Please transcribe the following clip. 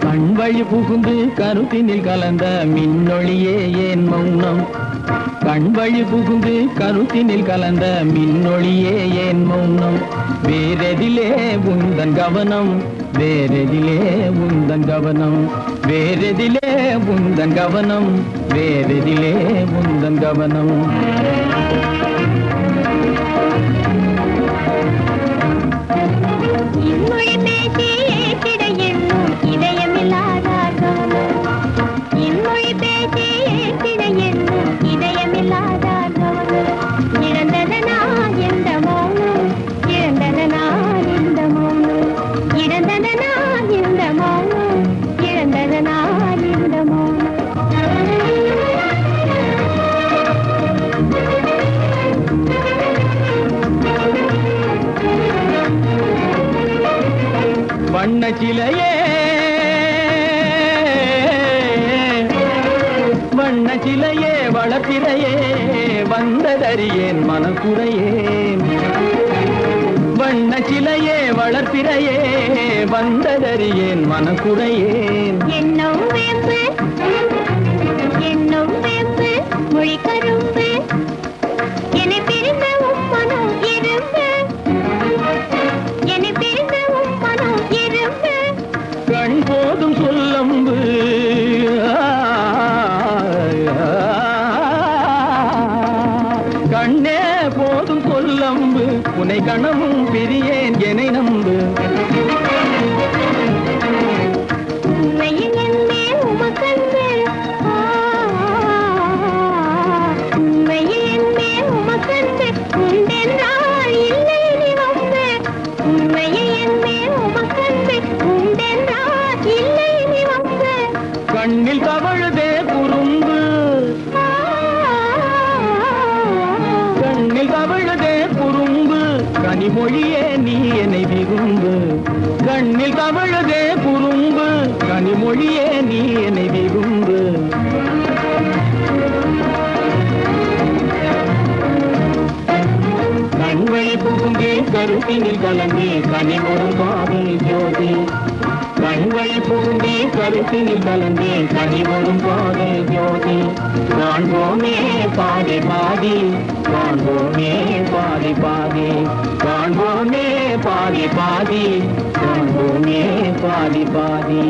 கண் வழி புகுந்து கருத்தினில் கலந்த மின்னொழியே ஏன் மௌனம்? கண் வழி புகுந்து கருத்தினில் கலந்த மின்னொழியே ஏன் மௌனம்? வேறெதிலே உந்தன் கவனம் வேறெதிலே உந்தன் கவனம். வேறெதிலே உந்தன் கவனம் வேறெதிலே உந்தன் கவனம். வண்ண சிலையே. வண்ண சிலையே வளர்ப்பிறையே. வந்ததறியேன் மனக்குறையேன் வண்ண சிலையே வளர்ப்பிறையே. வந்ததறியேன் மனக்குறையேன் என்ன சொல்லும் சொல்லம்பு கண்ணே போதும் சொல்லம்பு உனை கணமும் பிரியேன் என்னை நம்பு. கண்ணில் தவழுதே குறும்பு. கண்ணில் தவழுதே குறும்பு. கனிமொழியே நீ என்னை விரும்பு. கண்ணில் தவழுதே குறும்பு. கனிமொழியே நீ என்னை விரும்பு. கண்வழி புகுந்தே கருத்தினில் கலந்தே கனிமொரு காதல் ஜோதி. கண்வழி புகுந்தே கருத்தினில் கலந்தே கனிமொரும் காதல் ஜோதி. காண்போமே பாதி பாதி காண்போமே பாதி பாதி. காண்போமே பாதி பாதி காண்போமே பாதி பாதி.